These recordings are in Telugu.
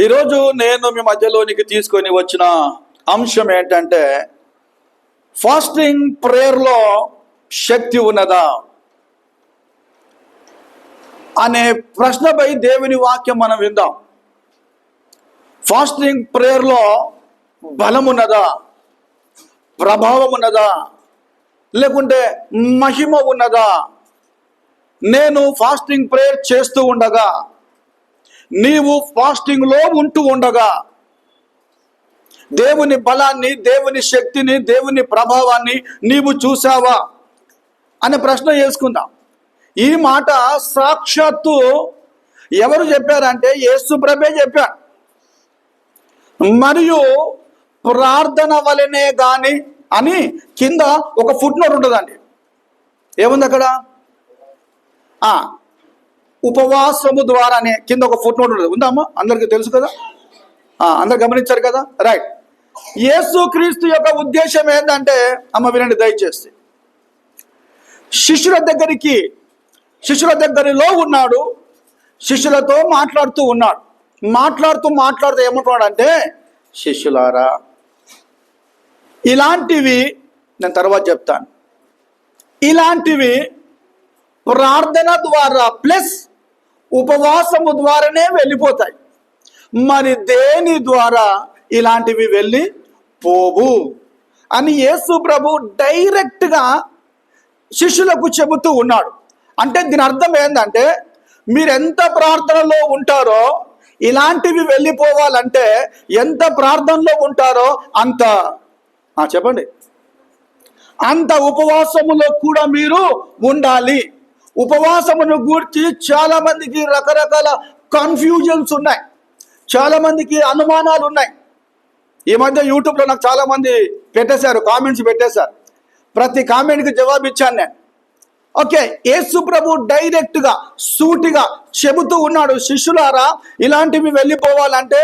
ఈరోజు నేను మీ మధ్యలోనికి తీసుకొని వచ్చిన అంశం ఏంటంటే ఫాస్టింగ్ ప్రేయర్లో శక్తి ఉన్నదా? అనే ప్రశ్నపై దేవుని వాక్యం మనం విందాం. ఫాస్టింగ్ ప్రేయర్లో బలం ఉన్నదా? ప్రభావం ఉన్నదా? లేకుంటే మహిమ ఉన్నదా? నేను ఫాస్టింగ్ ప్రేయర్ చేస్తూ ఉండగా నీవు ఫాస్టింగ్లో ఉంటూ ఉండగా దేవుని బలాన్ని దేవుని శక్తిని దేవుని ప్రభావాన్ని నీవు చూసావా అనే ప్రశ్న వేసుకుందాం. ఈ మాట సాక్షాత్తు ఎవరు చెప్పారంటే యేసుప్రభే చెప్పారు మరియు ప్రార్థన వలనే గాని అని కింద ఒక ఫుట్ నోట్ ఉంటుందండి. ఏముంది అక్కడ? ఉపవాసము ద్వారానే కింద ఒక ఫుట్ నోట్ ఉంటుంది. ఉందామా అందరికీ తెలుసు కదా? అందరు గమనించారు కదా? రైట్ యేసు క్రీస్తు యొక్క ఉద్దేశం ఏంటంటే అమ్మ వినండి దయచేసి. శిష్యుల దగ్గరికి శిష్యుల దగ్గరలో ఉన్నాడు శిష్యులతో మాట్లాడుతూ ఉన్నాడు. మాట్లాడుతూ మాట్లాడుతూ ఏమంటున్నాడు అంటే శిష్యులారా ఇలాంటివి నేను తర్వాత చెప్తాను. ఇలాంటివి ప్రార్థన ద్వారా ప్లస్ ఉపవాసము ద్వారానే వెళ్ళిపోతాయి. మరి దేని ద్వారా ఇలాంటివి వెళ్ళి పోవు? అని యేసు ప్రభు డైరెక్ట్గా శిష్యులకు చెబుతూ ఉన్నాడు. అంటే దీని అర్థం ఏంటంటే మీరు ఎంత ప్రార్థనలో ఉంటారో ఇలాంటివి వెళ్ళిపోవాలంటే ఎంత ప్రార్థనలో ఉంటారో అంత చెప్పండి. అంత ఉపవాసములో కూడా మీరు ఉండాలి. ఉపవాసమును గూర్చి చాలా మందికి రకరకాల కన్ఫ్యూజన్స్ ఉన్నాయి. చాలా మందికి అనుమానాలు ఉన్నాయి. ఈ మధ్య యూట్యూబ్లో నాకు చాలా మంది పెట్టేశారు కామెంట్స్ పెట్టేశారు. ప్రతి కామెంట్కి జవాబు ఇచ్చాను నేను. ఓకే యేసు ప్రభు డైరెక్ట్గా సూటిగా చెబుతూ ఉన్నాడు శిష్యులారా ఇలాంటివి వెళ్ళిపోవాలంటే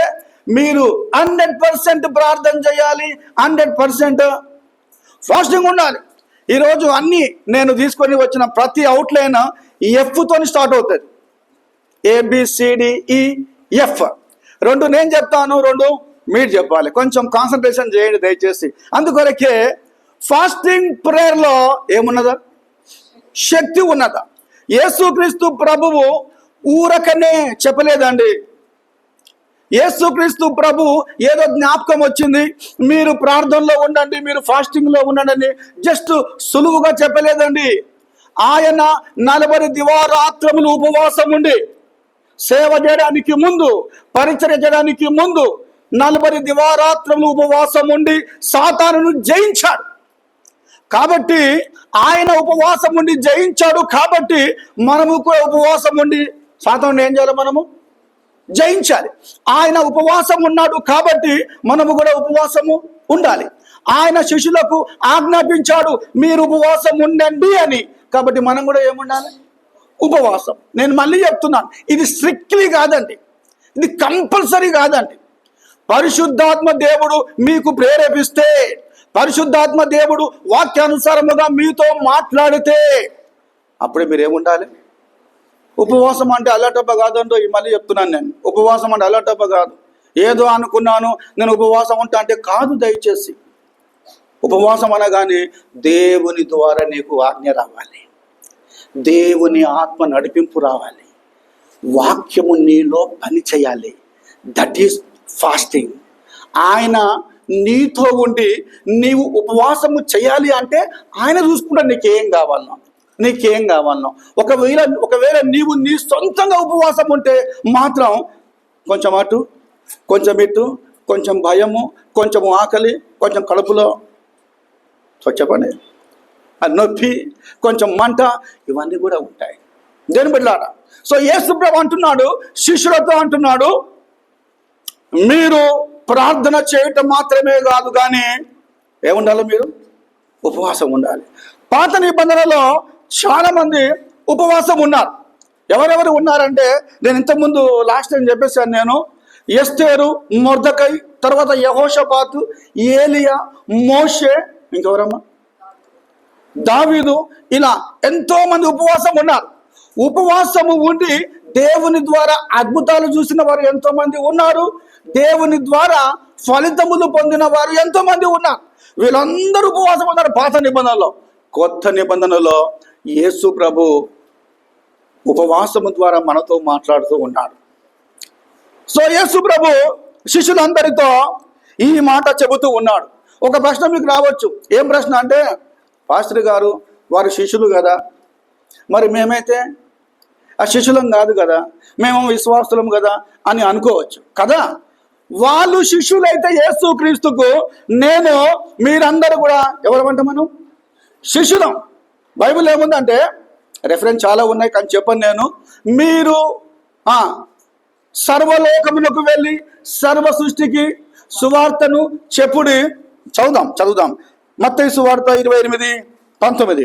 మీరు హండ్రెడ్ పర్సెంట్ ప్రార్థన చేయాలి హండ్రెడ్ పర్సెంట్ ఫాస్టింగ్ ఉండాలి. ఈరోజు అన్ని నేను తీసుకొని వచ్చిన ప్రతి అవుట్లైన్ ఎఫ్తోని స్టార్ట్ అవుతుంది. A B C D E F రెండు నేను చెప్తాను రెండు మీరు చెప్పాలి. కొంచెం కాన్సన్ట్రేషన్ చేయండి దయచేసి. అందుకొరకే ఫాస్టింగ్ ప్రేయర్లో ఏమున్నదా? శక్తి ఉన్నదా? యేసుక్రీస్తు ప్రభువు ఊరకనే చెప్పలేదండి. యేసుక్రీస్తు ప్రభు ఏదో జ్ఞాపకం వచ్చింది. మీరు ప్రార్థనలో ఉండండి మీరు ఫాస్టింగ్లో ఉండండి. జస్ట్ సులువుగా చెప్పలేదండి. ఆయన నలభై దివారాత్రములు ఉపవాసం ఉండి సేవ చేయడానికి ముందు పరిచర్య చేయడానికి ముందు నలభై దివారాత్రములు ఉపవాసం ఉండి సాతానును జయించాడు. కాబట్టి ఆయన ఉపవాసం ఉండి జయించాడు కాబట్టి మనము కూడా ఉపవాసం ఉండి సాతాను ఏం చేయాలి మనము? జయించాలి. ఆయన ఉపవాసం ఉన్నాడు కాబట్టి మనము కూడా ఉపవాసము ఉండాలి. ఆయన శిష్యులకు ఆజ్ఞాపించాడు మీరు ఉపవాసం ఉండండి అని. కాబట్టి మనం కూడా ఏముండాలి? ఉపవాసం. నేను మళ్ళీ చెప్తున్నాను ఇది స్ట్రిక్ట్లీ కాదండి. ఇది కంపల్సరీ కాదండి. పరిశుద్ధాత్మ దేవుడు మీకు ప్రేరేపిస్తే పరిశుద్ధాత్మ దేవుడు వాక్యానుసారముగా మీతో మాట్లాడితే అప్పుడే మీరు ఏముండాలి ఉపవాసం అంటే అల్లటప్ప కాదంటో మళ్ళీ చెప్తున్నాను నేను. ఉపవాసం అంటే అల్లటప్ప కాదు. ఏదో అనుకున్నాను నేను ఉపవాసం ఉంటా అంటే కాదు దయచేసి. ఉపవాసం అనగానే దేవుని ద్వారా నీకు ఆజ్ఞ రావాలి. దేవుని ఆత్మ నడిపింపు రావాలి. వాక్యము నీలో పని చేయాలి. దట్ ఈస్ ఫాస్టింగ్ ఆయన నీతో ఉండి నీవు ఉపవాసము చేయాలి అంటే ఆయన చూసుకుంటా నీకేం కావాలన్నా నీకేం కావాలన్నా ఒకవేళ ఒకవేళ నీవు నీ సొంతంగా ఉపవాసం ఉంటే మాత్రం కొంచెం అటు కొంచెం ఇటు కొంచెం భయము కొంచెం ఆకలి కొంచెం కడుపులో సో చెప్పండి ఆ నొప్పి కొంచెం మంట ఇవన్నీ కూడా ఉంటాయి. దేని బిడ్డారా సో యేసుప్రభు అంటున్నాడు శిష్యులతో అంటున్నాడు మీరు ప్రార్థన చేయటం మాత్రమే కాదు కానీ ఏముండాలి మీరు? ఉపవాసం ఉండాలి. పాత నిబంధనలో చాలా మంది ఉపవాసం ఉన్నారు. ఎవరెవరు ఉన్నారంటే నేను ఇంతకుముందు లాస్ట్ టైం చెప్పేశాను నేను ఎస్తేరు మొర్దకై తర్వాత యహోషపాతు ఏలియా మోషే ఇంకెవరమ్మా? దావీదు ఇలా ఎంతో మంది ఉపవాసం ఉన్నారు. ఉపవాసము ఉండి దేవుని ద్వారా అద్భుతాలు చూసిన వారు ఎంతో మంది ఉన్నారు. దేవుని ద్వారా ఫలితములు పొందిన వారు ఎంతో మంది ఉన్నారు. వీళ్ళందరూ ఉపవాసం ఉన్నారు. పాత నిబంధనలో కొత్త నిబంధనలో యేసు ప్రభు ఉపవాసము ద్వారా మనతో మాట్లాడుతూ ఉన్నాడు. సో యేసు ప్రభు శిష్యులందరితో ఈ మాట చెబుతూ ఉన్నాడు. ఒక ప్రశ్న మీకు రావచ్చు. ఏం ప్రశ్న అంటే పాస్టర్ గారు వారు శిష్యులు కదా? మరి మేమైతే ఆ శిష్యులం కాదు కదా? మేము విశ్వాసులం కదా? అని అనుకోవచ్చు. కదా? వాళ్ళు శిష్యులైతే యేసు క్రీస్తుకు నేను మీరందరూ కూడా ఎవరమంట మనం? శిష్యులం. బైబిల్ ఏముందంటే రెఫరెన్స్ చాలా ఉన్నాయి కానీ చెప్పను నేను. మీరు ఆ, సర్వలోకమునకు వెళ్ళి సర్వ సృష్టికి సువార్తను చెప్పుడి చదువుదాం చదువుదాం. మత్తయి సువార్త ఇరవై ఎనిమిది పంతొమ్మిది.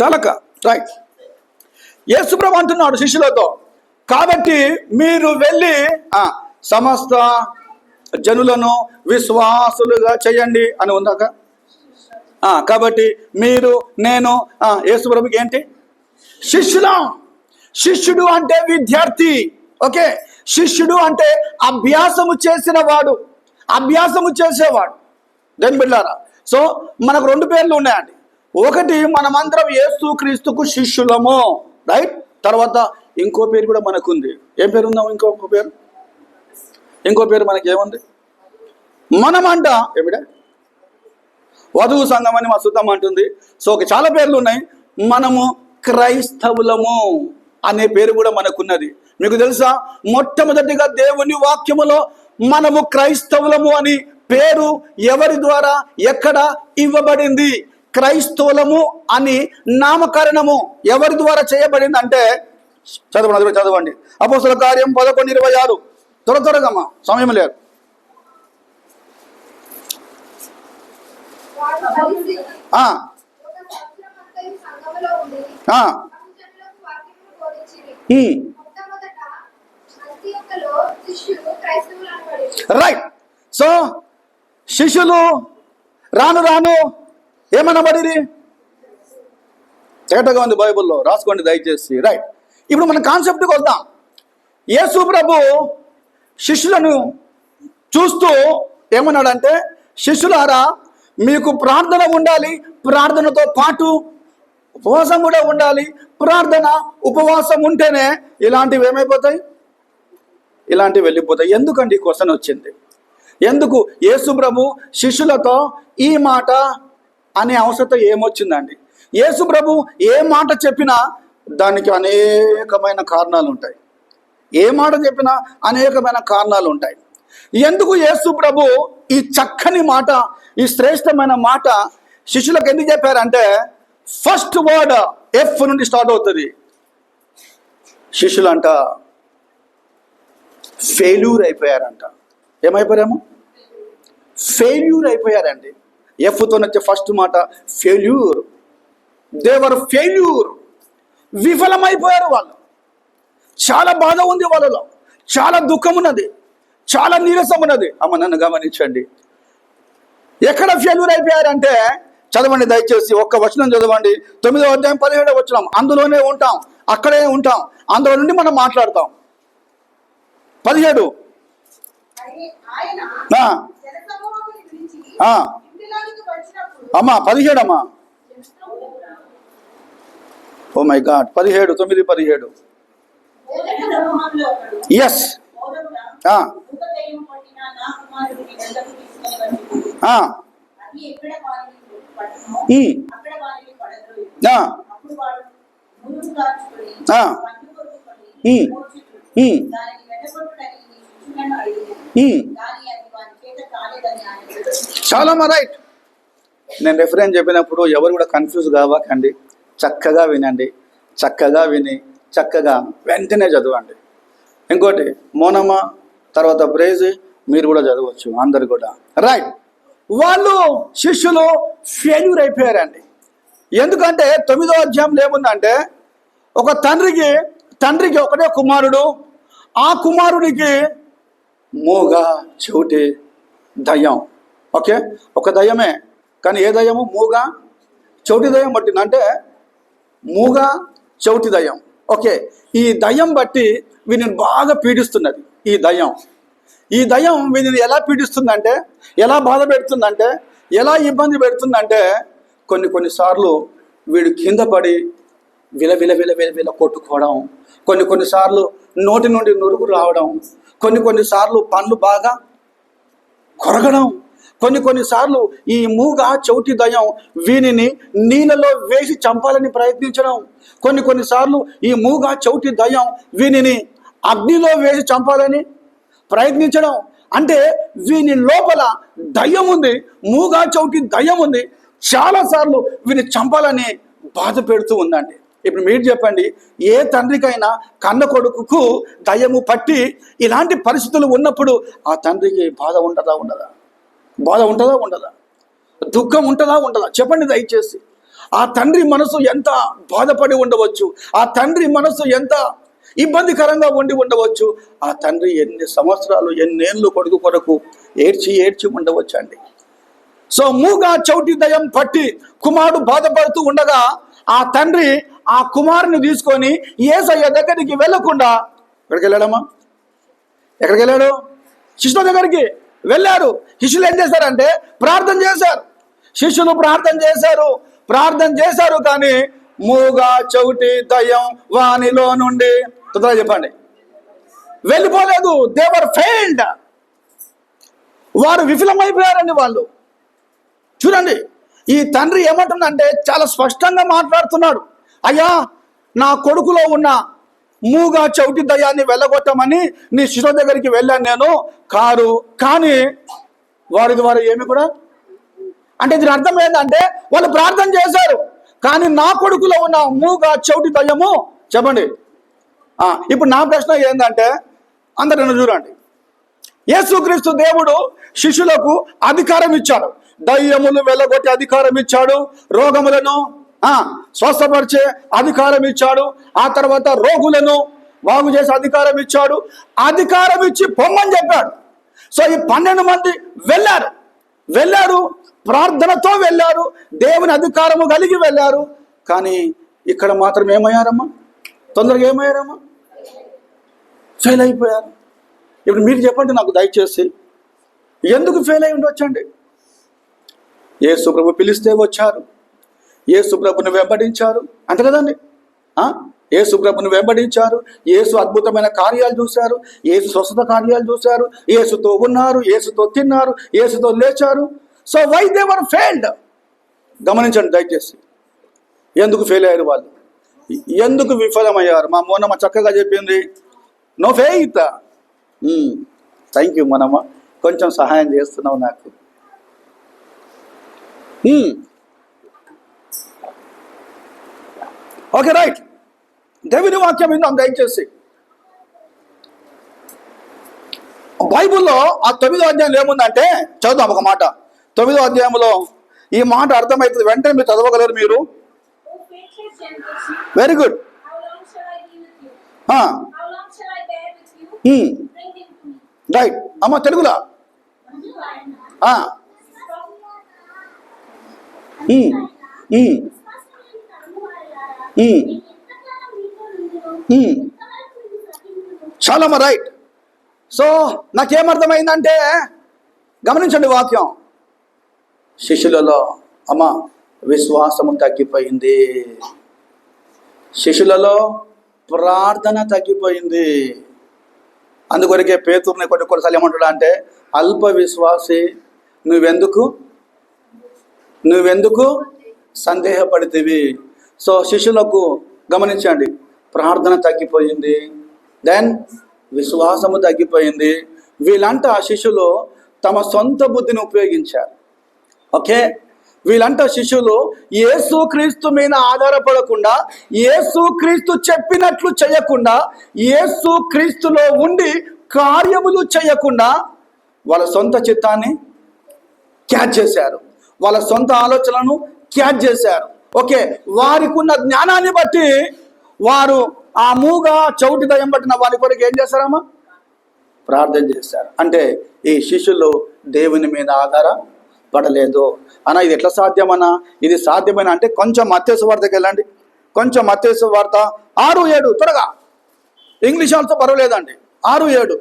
చాలక రైట్. యేసుప్రభు అంటున్నాడు శిష్యులతో కాబట్టి మీరు వెళ్ళి సమస్త జనులను విశ్వాసులుగా చేయండి అని ఉందాక కాబట్టి మీరు నేను యేసుప్రభుకి ఏంటి? శిష్యులం శిష్యుడు అంటే విద్యార్థి ఓకే? శిష్యుడు అంటే అభ్యాసము చేసిన వాడు అభ్యాసము చేసేవాడు. దేని బిళ్ళారా సో మనకు రెండు పేర్లు ఉన్నాయండి. ఒకటి మనమందరం యేసు క్రీస్తుకు శిష్యులము రైట్? తర్వాత ఇంకో పేరు కూడా మనకుంది. ఏం పేరు ఉందాం ఇంకొక పేరు? ఇంకో పేరు మనకి ఏముంది మనమంట. ఏమిడే? వధువు సంఘం అని మా సుతం అంటుంది. సో ఒక చాలా పేర్లు ఉన్నాయి. మనము క్రైస్తవులము అనే పేరు కూడా మనకున్నది. మీకు తెలుసా? మొట్టమొదటిగా దేవుని వాక్యములో మనము క్రైస్తవులము అని పేరు ఎవరి ద్వారా ఎక్కడ ఇవ్వబడింది? క్రైస్తవులము అని నామకరణము ఎవరి ద్వారా చేయబడింది అంటే చదవండి చదవండి. అపోసల కార్యం పదకొండు ఇరవై ఆరు. త్వర త్వరగా సమయం లేదు. రైట్ సో శిష్యులు రాను రాను ఏమనబడిరి తేటగా ఉంది బైబుల్లో రాసుకోండి దయచేసి. రైట్ ఇప్పుడు మన కాన్సెప్ట్కి వద్దాం. యేసు ప్రభు శిష్యులను చూస్తూ ఏమన్నాడంటే శిష్యులారా మీకు ప్రార్థన ఉండాలి ప్రార్థనతో పాటు ఉపవాసం కూడా ఉండాలి ప్రార్థన ఉపవాసం ఉంటేనే ఇలాంటివి ఏమైపోతాయి? ఇలాంటివి వెళ్ళిపోతాయి. ఎందుకండి ఈ క్వశ్చన్ వచ్చింది? ఎందుకు? యేసు ప్రభు శిష్యులతో ఈ మాట అనే అవసరం ఏమొచ్చిందండి? యేసు ప్రభు ఏ మాట చెప్పినా దానికి అనేకమైన కారణాలు ఉంటాయి ఏ మాట చెప్పినా అనేకమైన కారణాలు ఉంటాయి. ఎందుకు యేసు ప్రభు ఈ చక్కని మాట ఈ శ్రేష్టమైన మాట శిష్యులకు ఎందుకు చెప్పారంటే ఫస్ట్ వర్డ్ ఎఫ్ నుండి స్టార్ట్ అవుతుంది. శిష్యులంట ఫెయిల్యూర్ అయిపోయారంట. ఏమైపోయారేమో? ఫెయిల్యూర్ అయిపోయారండి. ఎఫ్తో వచ్చే ఫస్ట్ మాట ఫెయిల్యూర్ దేవర్ ఫెయిల్యూర్ విఫలమైపోయారు వాళ్ళు. చాలా బాధ ఉంది వాళ్ళలో. చాలా దుఃఖం ఉన్నది. చాలా నీరసం ఉన్నది. అమ్మ నన్ను గమనించండి. ఎక్కడ ఫెయిల్యూర్ అయిపోయారంటే చదవండి దయచేసి ఒక్క వచనం చదవండి. తొమ్మిదో అధ్యాయం పదిహేడో వచనం. అందులోనే ఉంటాం. అక్కడే ఉంటాం. అందులో నుండి మనం మాట్లాడతాం. పదిహేడు. అమ్మా పదిహేడు అమ్మా ఓ మై గాడ్. పదిహేడు తొమ్మిది పదిహేడు. ఎస్ ఆ, చాలా మా రైట్ నేను రెఫరెన్స్ చెప్పినప్పుడు ఎవరు కూడా కన్ఫ్యూజ్ కావకండి. చక్కగా వినండి. చక్కగా విని చక్కగా వెంటనే చదవండి. ఇంకోటి మోనమా తర్వాత బ్రేజ్ మీరు కూడా చదవచ్చు అందరు కూడా. రైట్ వాళ్ళు శిష్యులు ఫెయిల్యూర్ అయిపోయారండి. ఎందుకంటే తొమ్మిదో అధ్యాయంలో ఏముందంటే ఒక తండ్రికి తండ్రికి ఒకటే కుమారుడు ఆ కుమారుడికి మూగ చెవిటి దయ్యం. ఓకే? ఒక దయ్యమే. కానీ ఏ దయ్యము? మూగ చెవిటి దయ్యం పట్టింది అంటే మూగ చెవిటి దయ్యం. ఓకే ఈ దయ్యం బట్టి వీనిని బాగా పీడిస్తున్నది ఈ దయ్యం. ఈ దయ్యం వీనిని ఎలా పీడిస్తుందంటే ఎలా బాధ పెడుతుందంటే ఎలా ఇబ్బంది పెడుతుందంటే కొన్ని కొన్నిసార్లు వీడు కింద పడి విల విల విల విల విల కొట్టుకోవడం కొన్ని కొన్నిసార్లు నోటి నుండి నురుగు రావడం కొన్ని కొన్నిసార్లు పండ్లు బాగా కొరగడం కొన్ని కొన్నిసార్లు ఈ మూగ చౌటి దయం వీనిని నీళ్ళలో వేసి చంపాలని ప్రయత్నించడం. కొన్ని కొన్నిసార్లు ఈ మూగ చౌటి దయం వీనిని అగ్నిలో వేసి చంపాలని ప్రయత్నించడం. అంటే వీని లోపల దయ్యం ఉంది మూగా చౌటి దయ్యం ఉంది. చాలాసార్లు వీని చంపాలని బాధ పెడుతూ ఉందండి. ఇప్పుడు మీరు చెప్పండి ఏ తండ్రికైనా కన్న కొడుకుకు దయ్యము పట్టి ఇలాంటి పరిస్థితులు ఉన్నప్పుడు ఆ తండ్రికి బాధ ఉండదా ఉండదా? బాధ ఉంటుందా ఉండదా? దుఃఖం ఉంటుందా ఉండదా? చెప్పండి దయచేసి. ఆ తండ్రి మనసు ఎంత బాధపడి ఉండవచ్చు? ఆ తండ్రి మనసు ఎంత ఇబ్బందికరంగా ఉండి ఉండవచ్చు? ఆ తండ్రి ఎన్ని సంవత్సరాలు ఎన్నేళ్ళు కొడుకు కొరకు ఏడ్చి ఏడ్చి ఉండవచ్చు అండి సో మూగా చౌటి దయం పట్టి కుమారుడు బాధపడుతూ ఉండగా ఆ తండ్రి ఆ కుమారుని తీసుకొని ఏసయ్య దగ్గరికి వెళ్ళకుండా ఎక్కడికి వెళ్ళాడమ్మా? ఎక్కడికి వెళ్ళాడు? శిష్యుల దగ్గరికి. వెళ్ళారు. శిష్యులు ఏం చేశారంటే ప్రార్థన చేశారు. శిష్యులు ప్రార్థన చేశారు. ప్రార్థన చేశారు కానీ మూగా చౌటి దయ్యం వానిలో నుండి తొందరగా చెప్పండి. వెళ్ళిపోలేదు. దేవర్ ఫెయిల్డ్ వారు విఫలమైపోయారండి వాళ్ళు. చూడండి ఈ తండ్రి ఏమంటుందంటే చాలా స్పష్టంగా మాట్లాడుతున్నాడు. అయ్యా నా కొడుకులో ఉన్న మూగా చౌటి దయాన్ని వెళ్ళగొట్టమని నీ శిశువు దగ్గరికి వెళ్ళాను నేను. కారు. కానీ వారి వారు ఏమి కూడా? అంటే దీని అర్థం ఏంటంటే వాళ్ళు ప్రార్థన చేశారు. కానీ నా కొడుకులో ఉన్న మూగా చౌటి దయ్యము చెప్పండి. ఇప్పుడు నా ప్రశ్న ఏంటంటే అందరు నన్ను చూడండి. యేసుక్రీస్తు దేవుడు శిష్యులకు అధికారం ఇచ్చాడు. దయ్యములు వెళ్ళగొట్టి అధికారం ఇచ్చాడు. రోగములను స్వస్థపరిచే అధికారం ఇచ్చాడు. ఆ తర్వాత రోగులను బాగు చేసే అధికారం ఇచ్చాడు. అధికారం ఇచ్చి పొమ్మని చెప్పాడు. సో ఈ పన్నెండు మంది వెళ్ళారు. వెళ్ళారు ప్రార్థనతో వెళ్ళారు దేవుని అధికారము కలిగి వెళ్ళారు. కానీ ఇక్కడ మాత్రం ఏమయ్యారమ్మా? తొందరగా ఏమయ్యారమ్మా? ఫెయిల్ అయిపోయారు. ఇప్పుడు మీరు చెప్పండి నాకు దయచేసి. ఎందుకు ఫెయిల్ అయి ఉండొచ్చండి? యేసు ప్రభు పిలిస్తే వచ్చారు. యేసు ప్రభుని వెంబడించారు. అంతే కదండి? ఏ యేసు ప్రభుని వెంబడించారు. యేసు అద్భుతమైన కార్యాలు చూశారు. యేసు స్వస్థత కార్యాలు చూశారు. యేసుతో ఉన్నారు యేసుతో తిన్నారు యేసుతో లేచారు. సో వై దేవర్ ఫెయిల్డ్ గమనించండి దయచేసి. ఎందుకు ఫెయిల్ అయ్యారు వాళ్ళు? ఎందుకు విఫలమయ్యారు? మా మోనమ్మ చక్కగా చెప్పింది. నో ఫెయిత్ థ్యాంక్ యూ మనమ్మ కొంచెం సహాయం చేస్తున్నావు నాకు. Hmm. ఓకే రైట్ దేవుని వాక్యం విందాం దయచేసి. బైబుల్లో ఆ తొమ్మిదో అధ్యాయంలో ఏముందంటే చదువుదాం ఒక మాట. తొమ్మిదో అధ్యాయంలో ఈ మాట అర్థమవుతుంది. వెంటనే మీరు చదవగలరు మీరు? వెరీ గుడ్ రైట్ అమ్మ తెలుగులా? అందుకు hmm. hmm. చాలా అమ్మ రైట్ సో నాకేమర్థమైందంటే గమనించండి వాక్యం. శిష్యులలో అమ్మ విశ్వాసము తగ్గిపోయింది. శిష్యులలో ప్రార్థన తగ్గిపోయింది. అందుకొరకే పేతుర్ని కొన్ని కొన్నిసార్లు ఏమంటాడు అంటే అల్ప విశ్వాసి నువ్వెందుకు? నువ్వెందుకు సందేహపడితివి? సో శిష్యులకు గమనించండి. ప్రార్థన తగ్గిపోయింది. దెన్ విశ్వాసము తగ్గిపోయింది. వీళ్ళంట శిష్యులు తమ సొంత బుద్ధిని ఉపయోగించారు. ఓకే వీళ్ళంట శిష్యులు యేసు క్రీస్తు మీద ఆధారపడకుండా యేసు క్రీస్తు చెప్పినట్లు చేయకుండా యేసు క్రీస్తులో ఉండి కార్యములు చేయకుండా వాళ్ళ సొంత చిత్తాన్ని క్యాచ్ చేశారు. వాళ్ళ సొంత ఆలోచనలను క్యాచ్ చేశారు. ఓకే వారికి ఉన్న జ్ఞానాన్ని బట్టి వారు ఆ మూగ చౌటి దయం పట్టిన వారి కొరకు ఏం చేస్తారమ్మా? ప్రార్థన చేశారు అంటే ఈ శిష్యులు దేవుని మీద ఆధార పడలేదు అన్న ఇది ఎట్లా సాధ్యమన్నా? ఇది సాధ్యమైన అంటే కొంచెం మత్స్సు వార్తకి వెళ్ళండి. కొంచెం మత్స్సు వార్త ఆరు ఏడు త్వరగా. ఇంగ్లీష్ ఆల్సో పర్వాలేదండి. ఆరు ఏడు.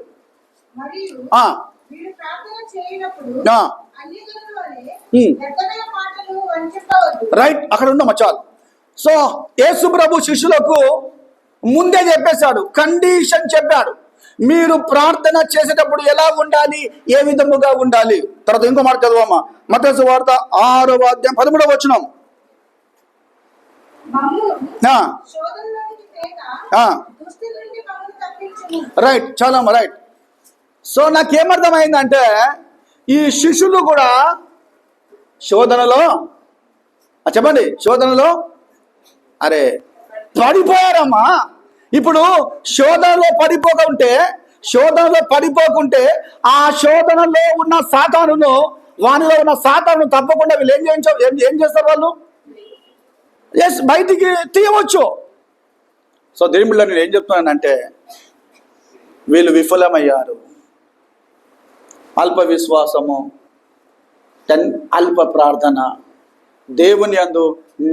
రైట్ అక్కడ ఉండమ్మా చాలు. సో యేసు ప్రభు శిష్యులకు ముందే చెప్పేశాడు కండిషన్ చెప్పాడు. మీరు ప్రార్థన చేసేటప్పుడు ఎలా ఉండాలి ఏ విధముగా ఉండాలి? తర్వాత ఇంకో మాట చదవమ్మా. మతేసు వార్త ఆరవ అధ్యాయం పదమూడవ వచ్చినాం రైట్ చాలమ్మా రైట్. సో నాకేమర్థమైందంటే ఈ శిష్యులు కూడా శోధనలో చెప్పండి శోధనలో అరే పడిపోయారమ్మా. ఇప్పుడు శోధనలో పడిపోకుంటే శోధనలో పడిపోకుంటే ఆ శోధనలో ఉన్న సాతానును వానిలో ఉన్న సాతాను తప్పకుండా వీళ్ళు ఏం చేయించ ఏం ఏం చేస్తారు వాళ్ళు? ఎస్ బయటికి తీయవచ్చు. సో దేవుళ్ళని నేను ఏం చెప్తున్నానంటే వీళ్ళు విఫలమయ్యారు. అల్ప విశ్వాసము టెన్ అల్ప ప్రార్థన దేవుని అందు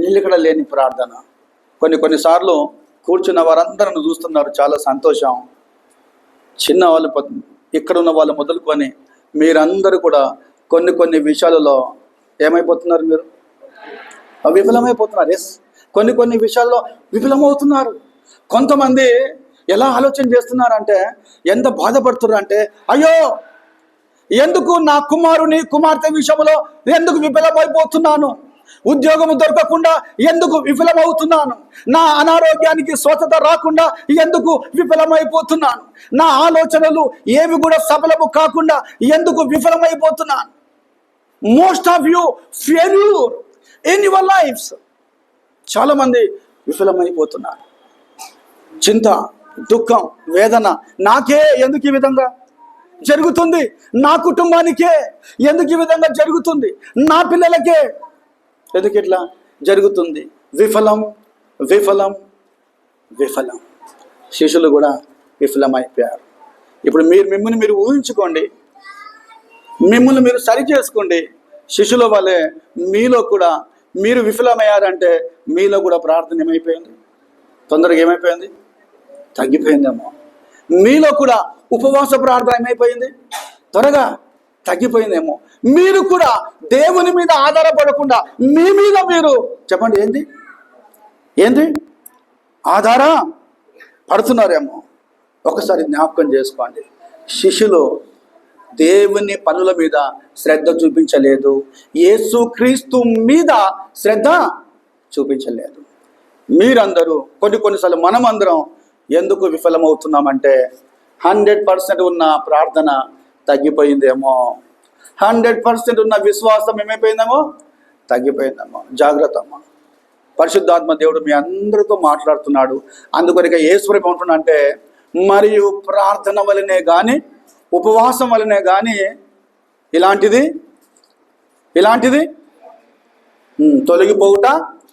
నిలకడ లేని ప్రార్థన. కొన్ని కొన్నిసార్లు కూర్చున్న వారందరూ చూస్తున్నారు చాలా సంతోషం. చిన్న వాళ్ళు ఇక్కడ ఉన్న వాళ్ళు మొదలుకొని మీరందరూ కూడా కొన్ని కొన్ని విషయాలలో ఏమైపోతున్నారు మీరు? విఫలమైపోతున్నారు ఎస్ కొన్ని కొన్ని విషయాల్లో విఫలమవుతున్నారు. కొంతమంది ఎలా ఆలోచన చేస్తున్నారంటే ఎంత బాధపడుతున్నారు అంటే అయ్యో ఎందుకు నా కుమారుని కుమార్తె విషయంలో ఎందుకు విఫలమైపోతున్నాను? ఉద్యోగం దొరకకుండా ఎందుకు విఫలమవుతున్నాను? నా అనారోగ్యానికి స్వచ్ఛత రాకుండా ఎందుకు విఫలమైపోతున్నాను? నా ఆలోచనలు ఏవి కూడా సఫలము కాకుండా ఎందుకు విఫలమైపోతున్నాను? Most of you failure in your lives చాలామంది విఫలమైపోతున్నారు. చింత దుఃఖం వేదన నాకే ఎందుకు ఈ విధంగా? జరుగుతుంది. నా కుటుంబానికే ఎందుకు ఈ విధంగా జరుగుతుంది? నా పిల్లలకే ఎందుకు ఇట్లా జరుగుతుంది? విఫలం విఫలం విఫలం. శిష్యులు కూడా విఫలమైపోయారు. ఇప్పుడు మీరు మిమ్మల్ని మీరు ఊహించుకోండి. మిమ్మల్ని మీరు సరి చేసుకోండి. శిష్యుల వల్లే మీలో కూడా మీరు విఫలమయ్యారంటే మీలో కూడా ప్రార్థన ఏమైపోయింది? తొందరగా ఏమైపోయింది? తగ్గిపోయిందేమో. మీలో కూడా ఉపవాస ప్రార్థన ఏమైపోయింది? త్వరగా తగ్గిపోయిందేమో. మీరు కూడా దేవుని మీద ఆధారపడకుండా మీ మీద మీరు చెప్పండి ఏంది? ఏంది? ఆధార పడుతున్నారేమో. ఒకసారి జ్ఞాపకం చేసుకోండి. శిష్యులు దేవుని పనుల మీద శ్రద్ధ చూపించలేదు. యేసుక్రీస్తు మీద శ్రద్ధ చూపించలేదు. మీరందరూ కొన్ని కొన్నిసార్లు మనమందరం ఎందుకు విఫలమవుతున్నామంటే హండ్రెడ్ పర్సెంట్ ఉన్న ప్రార్థన తగ్గిపోయిందేమో. హండ్రెడ్ పర్సెంట్ ఉన్న విశ్వాసం ఏమైపోయిందేమో? తగ్గిపోయిందేమో. జాగ్రత్త అమ్మ. పరిశుద్ధాత్మ దేవుడు మీ అందరితో మాట్లాడుతున్నాడు. అందుకొనిక ఈశ్వరం ఏమంటున్నా అంటే మరియు ప్రార్థన వలనే కానీ ఉపవాసం వలనే కానీ ఇలాంటిది ఇలాంటిది తొలగిపోవుట